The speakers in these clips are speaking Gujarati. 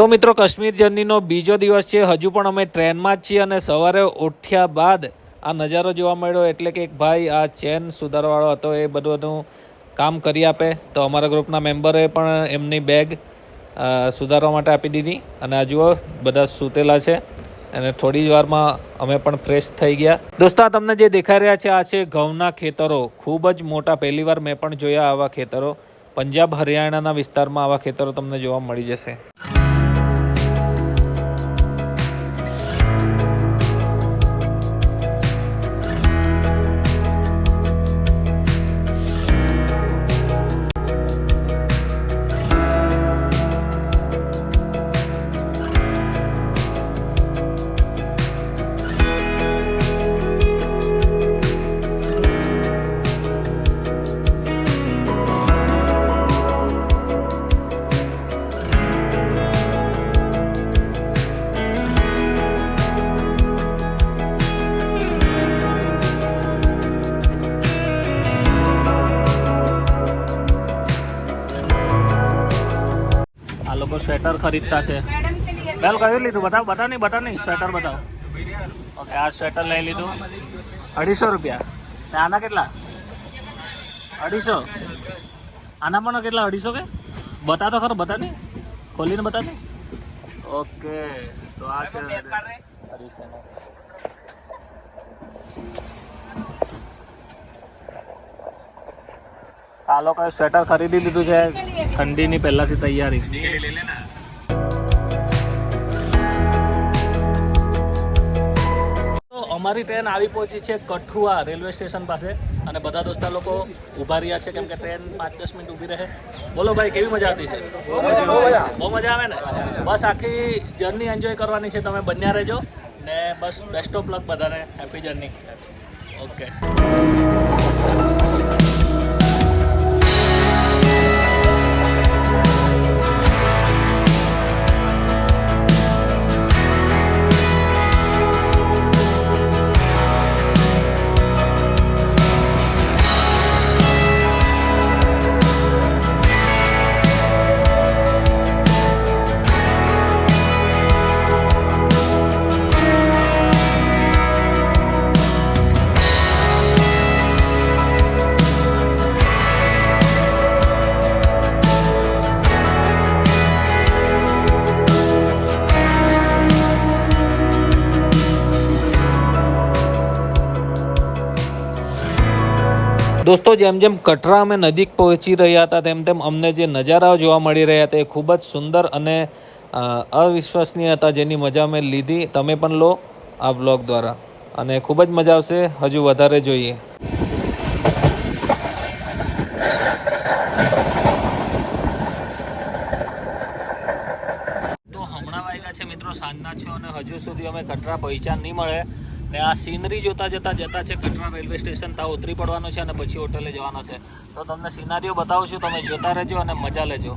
તો મિત્રો, કાશ્મીર જર્નીનો બીજો દિવસ છે. હજુ પણ અમે ટ્રેનમાં જ છીએ અને સવારે ઉઠ્યા બાદ આ નજારો જોવા મળ્યો. એટલે કે એક ભાઈ આ ચેન સુધારવાળો હતો, એ બધું કામ કરી આપે. તો અમારા ગ્રુપના મેમ્બરે પણ એમની બેગ સુધારવા માટે આપી દીધી. અને આ જુઓ, બધા સૂતેલા છે. અને થોડી વારમાં અમે પણ ફ્રેશ થઈ ગયા. દોસ્તો, આ તમને જે દેખાઈ રહ્યા છે, આ છે ઘઉંના ખેતરો. ખૂબ જ મોટા. પહેલી વાર મેં પણ જોયા આવા ખેતરો. પંજાબ, હરિયાણાના વિસ્તારમાં આવા ખેતરો તમને જોવા મળી જશે. લોકો સ્વેટર ખરીદતા છે. બેલ કયું લીધું? બતાવ બતાવ નહીં બતાવ નહીં સ્વેટર બતાવ. ઓકે આ સ્વેટર લઈ લીધું. અઢીસો રૂપિયા. આના કેટલા? અઢીસો. આના પણ કેટલા, અઢીસો કે? બતા તો ખરો બતા નહીં. ખોલીને બતા નહીં. ઓકે તો આ છે. અઢીસોનો. આ લોકોએ સ્વેટર ખરીદી લીધું છે. ઠંડીની પહેલાંથી તૈયારી. તો અમારી ટ્રેન આવી પહોંચી છે કઠુઆ રેલવે સ્ટેશન પાસે અને બધા દોસ્તા લોકો ઊભા રહ્યા છે કેમ કે ટ્રેન પાંચ દસ મિનિટ ઊભી રહે. બોલો ભાઈ કેવી મજા આવતી છે? બહુ મજા આવે ને? બસ આખી જર્ની એન્જોય કરવાની છે તમે બન્યા રહેજો. ને બસ બેસ્ટ ઓફ લક બધાને. હેપી જર્ની ઓકે દોસ્તો, જેમ જેમ કટરા અમે નજીક પહોંચી રહ્યા હતા, તેમ તેમ અમને જે નજારાઓ જોવા મળી રહ્યા હતા, એ ખૂબ જ સુંદર અને અવિશ્વસનીય હતા, જેની મજા મેં લીધી. તમે પણ લો આ બ્લોગ દ્વારા. અને ખૂબ જ મજા આવશે, હજુ વધારે જોઈએ. તો હમણાં વાગ્યા છે મિત્રો, સાંજના છો અને હજુ સુધી અમે કટરા પૈસા નહીં મળે. ને આ સીનરી જોતા જતા જતા છે, કટરા રેલવે સ્ટેશન ત્યાં ઉતરી પડવાનું છે અને પછી હોટલે જવાનો છે. તો તમને સિનારીઓ બતાવું છું, તમે જોતા રહેજો અને મજા લેજો.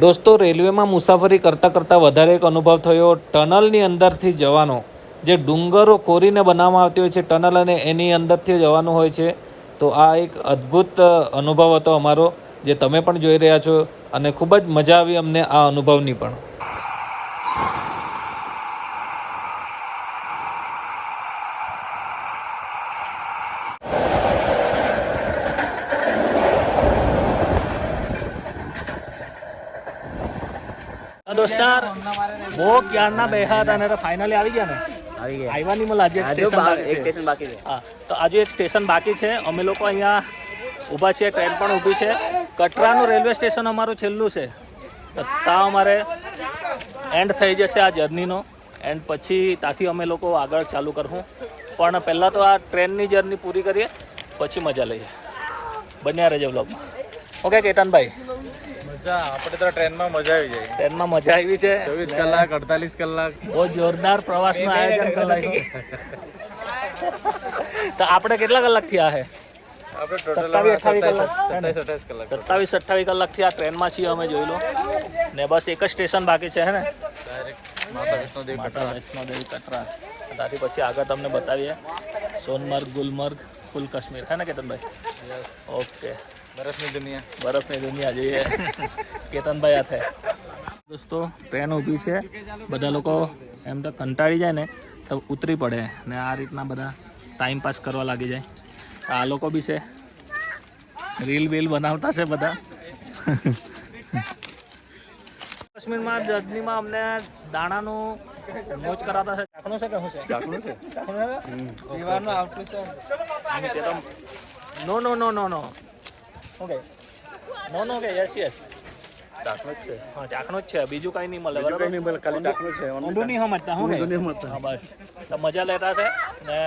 દોસ્તો, રેલવેમાં મુસાફરી કરતાં કરતાં વધારે એક અનુભવ થયો ટનલની અંદરથી જવાનો. જે ડુંગરો કોરીને બનાવવામાં આવતી હોય છે, ટનલ અને એની અંદરથી જવાનું હોય છે. તો આ એક અદ્ભુત અનુભવ હતો અમારો, જે તમે પણ જોઈ રહ્યા છો અને ખૂબ જ મજા આવી અમને આ અનુભવની પણ. દોસ્તાર. બહુ ક્યારના બેહા હતા અને ફાઇનલી આવી ગયા ને. આવી ગયા. આવ્યા નહીં મળે આજે એક સ્ટેશન બાકી છે. હા તો આજે એક સ્ટેશન બાકી છે. અમે લોકો અહીંયા ઊભા છીએ ટ્રેન પણ ઊભી છે. કટરાનું રેલવે સ્ટેશન અમારું છેલ્લું છે. તો ત્યાં અમારે એન્ડ થઈ જશે આ જર્નીનો એન્ડ પછી ત્યાંથી અમે લોકો આગળ ચાલુ કરશું. પણ પહેલાં તો આ ટ્રેનની જર્ની પૂરી કરીએ પછી મજા લઈએ. બન્યા રહેજો બ્લોગમાં ઓકે કેતનભાઈ. મજા આપણે તો ટ્રેનમાં મજા આવી જાય. ટ્રેનમાં મજા આવી છે. ચોવીસ કલાક અડતાલીસ કલાક. બહુ જોરદાર પ્રવાસનું આયોજન કરાયું. તો આપણે કેટલા કલાક થયા છે આપણે ટોટલ સત્તાવીસ અઠ્ઠાવીસ કલાકથી આ ટ્રેનમાં છીએ અમે જોઈ લો. ને બસ એક જ સ્ટેશન બાકી છે હે ને? માતા માતા વૈષ્ણોદેવી કટરા. ત્યાંથી પછી આગળ તમને બતાવીએ. સોનમર્ગ ગુલમર્ગ ફૂલ કાશ્મીર. હે ને કેતનભાઈ? ઓકે બરફની દુનિયા. બરફની દુનિયા જોઈએ કેતનભાઈ હાથે દોસ્તો ટ્રેન ઊભી છે. બધા લોકો એમ તો કંટાળી જાય ને તો ઉતરી પડે ને આ રીતના બધા ટાઈમ પાસ કરવા લાગી જાય. આ લોકો બી છે. રીલ બીલ બનાવતા છે બધા. કાશ્મીરમાં જર્નીમાં અમને દાણાનું મોજ કરાવતા છે. ચાકણું છે કે શું છે? ચાકણું છે. ચાખણું નો નો નો નો નો કે? Yes yes. જ છે. હા ચાખણું જ છે. બીજું કઈ નહીં મળે બરાબર? નહીં મળે ખાલી ચાખણું છે ઊંડું નહીં સમજતા હું કે? હા બસ. તો મજા લેતા છે ને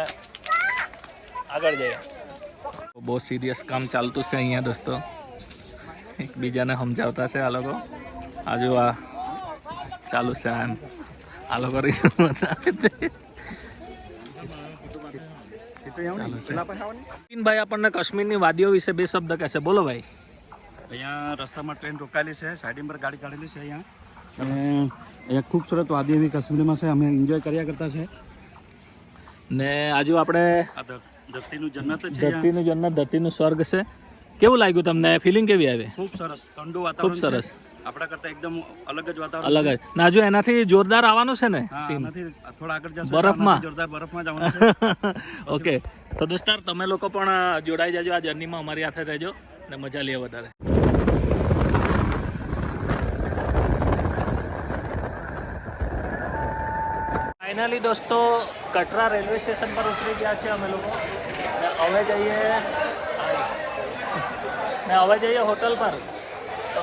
આગળ જઈએ. બહુ સિરિયસ કામ ચાલતું છે અહીંયા દોસ્તો. એકબીજાને સમજાવતા છે આ લોકો. આજુ આ ચાલુ છે આમ આ લોકો છે. ભાઈ આપણને કાશ્મીરની વાદીઓ વિશે બે શબ્દ કહેશે બોલો ભાઈ. અહીંયા રસ્તામાં ટ્રેન રોકાયેલી છે સાઈડિંગ પર ગાડી કાઢેલી છે અહીંયા. અને અહીંયા ખૂબસૂરત વાદી એવી કાશ્મીરમાં છે અમે એન્જોય કર્યા કરતા છે. ને આજુ આપણે ધરતીનું જન્નત છે અહીંયા. ધરતીનું જન્નત ધરતીનું સ્વર્ગ છે. કેવું લાગ્યું તમને? ફિલિંગ કેવી આવે? ખૂબ સરસ ઠંડુ ખૂબ વાતાવરણ સરસ. છે આપણા કરતા એકદમ અલગ જ વાતાવરણ અલગ જ. ના જો એનાથી જોરદાર આવવાનું છે ને સીન. થોડા આગળ જશો બરફમાં? જોરદાર બરફમાં જવાનું છે. ઓકે તો દોસ્તાર તમે લોકો પણ જોડાઈ જજો. આ જર્નીમાં અમારી સાથે રહેજો ને મજા લે વધારે. ફાઇનલી દોસ્તો કટરા રેલવે સ્ટેશન પર ઉતરી ગયા છે અમે લોકો. હવે જઈએ ને હવે જઈએ હોટલ પર.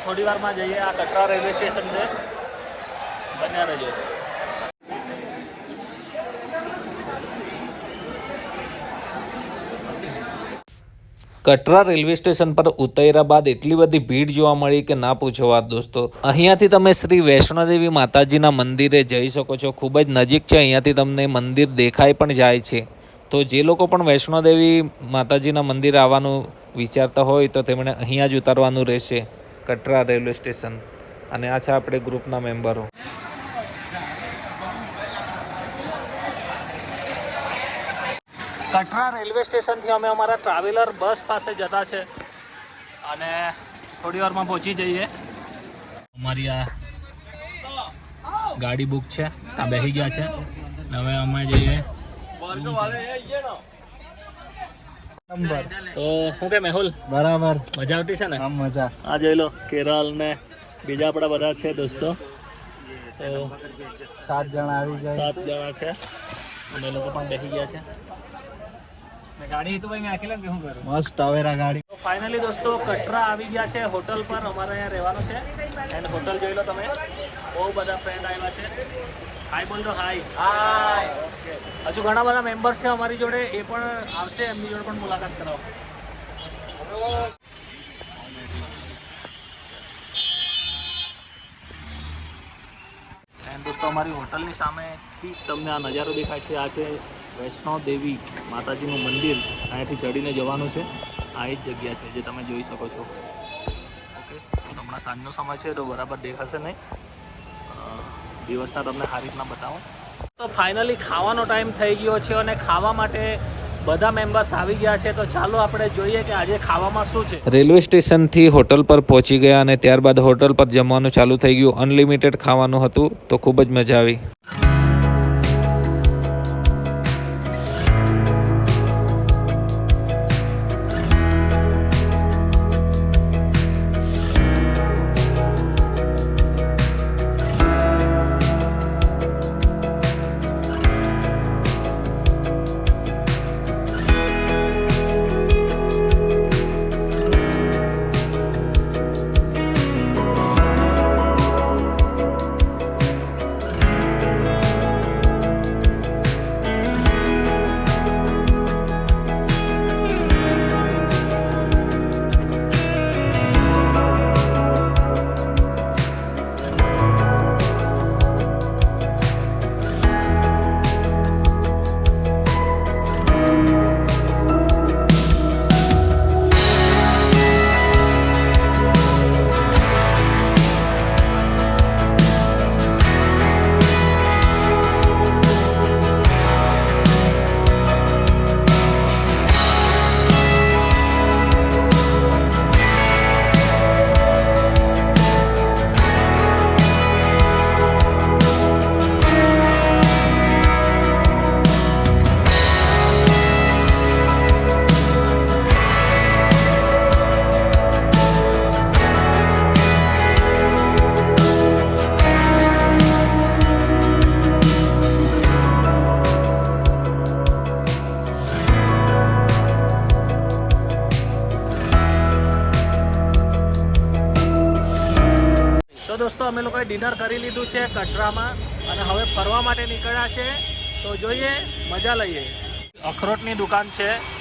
થોડી વારમાં જઈએ. આ કટરા રેલવે સ્ટેશન છે. બન્યા રહેજો. કટરા રેલવે સ્ટેશન પર ઉતર્યા બાદ એટલી બધી ભીડ જોવા મળી કે ના પૂછો વાત, દોસ્તો. અહીંયાથી તમે શ્રી વૈષ્ણોદેવી માતાજીના મંદિરે જઈ શકો છો. ખૂબ જ નજીક છે. અહીંયાથી તમને મંદિર દેખાઈ પણ જાય છે. તો જે લોકો પણ વૈષ્ણોદેવી માતાજીના મંદિરે આવવાનું વિચારતા હોય તો તેમણે અહીંયા જ ઉતારવાનું રહેશે. કટરા રેલવે સ્ટેશન અને આ છે આપણે ગ્રુપના મેમ્બરો. કટરા રેલવે સ્ટેશનથી અમે અમારા ટ્રાવેલર બસ પાસે જતા છે અને થોડી વારમાં પહોંચી જઈએ. અમારી આ ગાડી બુક છે, ત્યાં બેસી ગયા છે. હવે અમે જઈએ. તો શું કે મેહુલ? બરાબર. મજા આવતી છે ને? આમ મજા. આ જોઈ લો કેરળ ને બીજા આપણા બધા છે દોસ્તો. સાત જણા આવી ગયા સાત જણા છે. અમે લોકો પણ બેસી ગયા છે. ગાડી તો ભાઈ મેં આખી કે શું કરું મસ્ત ટવેરા ગાડી. તો ફાઇનલી દોસ્તો કટરા આવી ગયા છે હોટલ પર. અમારે અહીંયા રહેવાનું છે. એન્ડ હોટલ જોઈ લો તમે. બહુ બધા ફ્રેન્ડ આવ્યા છે. હાય બોલ દો હાય હાય હજુ ઘણા બધા મેમ્બર્સ છે અમારી જોડે એ પણ આવશે એમની જોડે પણ મુલાકાત કરાવો. દોસ્તો અમારી હોટલની સામેથી તમને આ નજારો દેખાય છે. આ છે વૈષ્ણવ દેવી માતાજીનું મંદિર. અહીંયાથી ચડીને જવાનું છે. આ એ જ જગ્યા છે જે તમે જોઈ શકો છો. ઓકે હમણાં સાંજનો સમય છે તો બરાબર દેખાશે નહીં. દિવસના તમને સારી રીતના બતાવો. તો ફાઇનલી ખાવાનો ટાઈમ થઈ ગયો છે અને ખાવા માટે બધા મેમ્બર્સ આવી ગયા છે. તો ચાલો આપણે જોઈએ કે આજે ખાવામાં શું છે. રેલવે સ્ટેશનથી હોટલ પર પહોંચી ગયા અને ત્યારબાદ હોટલ પર જમવાનું ચાલુ થઈ ગયું. અનલિમિટેડ ખાવાનું હતું તો ખૂબ જ મજા આવી. દોસ્તો, અમે લોકોએ ડિનર કરી લીધું છે કટરામાં અને હવે ફરવા માટે નીકળ્યા છે. તો જોઈએ, મજા લઈએ. અખરોટની દુકાન છે.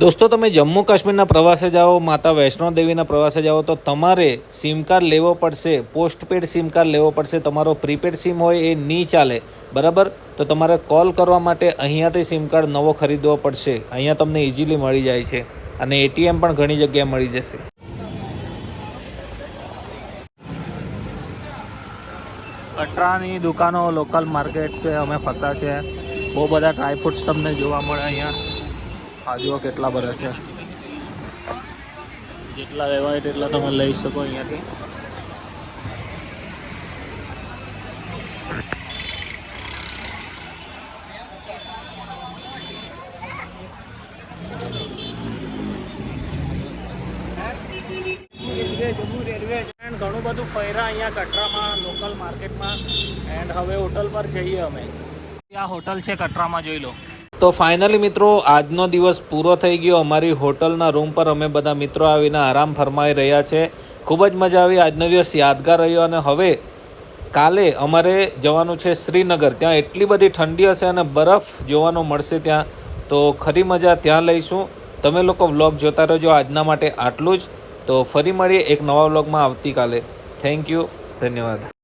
દોસ્તો, તમે જમ્મુ કાશ્મીરના પ્રવાસે જાઓ, માતા વૈષ્ણો દેવીના પ્રવાસે જાઓ, તો તમારે સિમ કાર્ડ લેવો પડશે, પોસ્ટપેડ સિમ કાર્ડ લેવો પડશે, તમારો પ્રીપેડ સિમ હોય એ નહીં ચાલે, બરાબર? તો તમારે કોલ કરવા માટે અહીંયાથી સિમ કાર્ડ નવો ખરીદવો પડશે, અહીંયા તમને ઇઝીલી મળી જાય છે, અને એટીએમ પણ ઘણી જગ્યાએ મળી જશે. અટરાની દુકાનો, લોકલ માર્કેટ છે, અમે ફરતા છે, બહુ બધા ડ્રાયફ્રૂટ્સ તમને જોવા મળે અહીંયા. આ જુઓ કેટલા બધા છે. જેટલા લેવા હોય તેટલા તમે લઈ શકો અહીંયાથી. ઘણું બધું ફર્યા અહીંયા કટરામાં લોકલ માર્કેટમાં એન્ડ હવે હોટલ પર જઈએ અમે. આ હોટલ છે કટરામાં જોઈ લો. તો ફાઇનલી મિત્રો, આજનો દિવસ પૂરો થઈ ગયો. અમારી હોટલના રૂમ પર અમે બધા મિત્રો આવીને આરામ ફરમાઈ રહ્યા છે. ખૂબ જ મજા આવી. આજનો દિવસ યાદગાર રહ્યો અને હવે કાલે અમારે જવાનું છે શ્રીનગર. ત્યાં એટલી બધી ઠંડી હશે અને બરફ જોવાનું મળશે ત્યાં. તો ખરી મજા ત્યાં લઈશું. તમે લોકો વ્લોગ જોતા રહેજો આજના માટે આટલું જ. તો ફરી મળીએ એક નવા વ્લોગમાં આવતીકાલે. થેન્ક યુ ધન્યવાદ.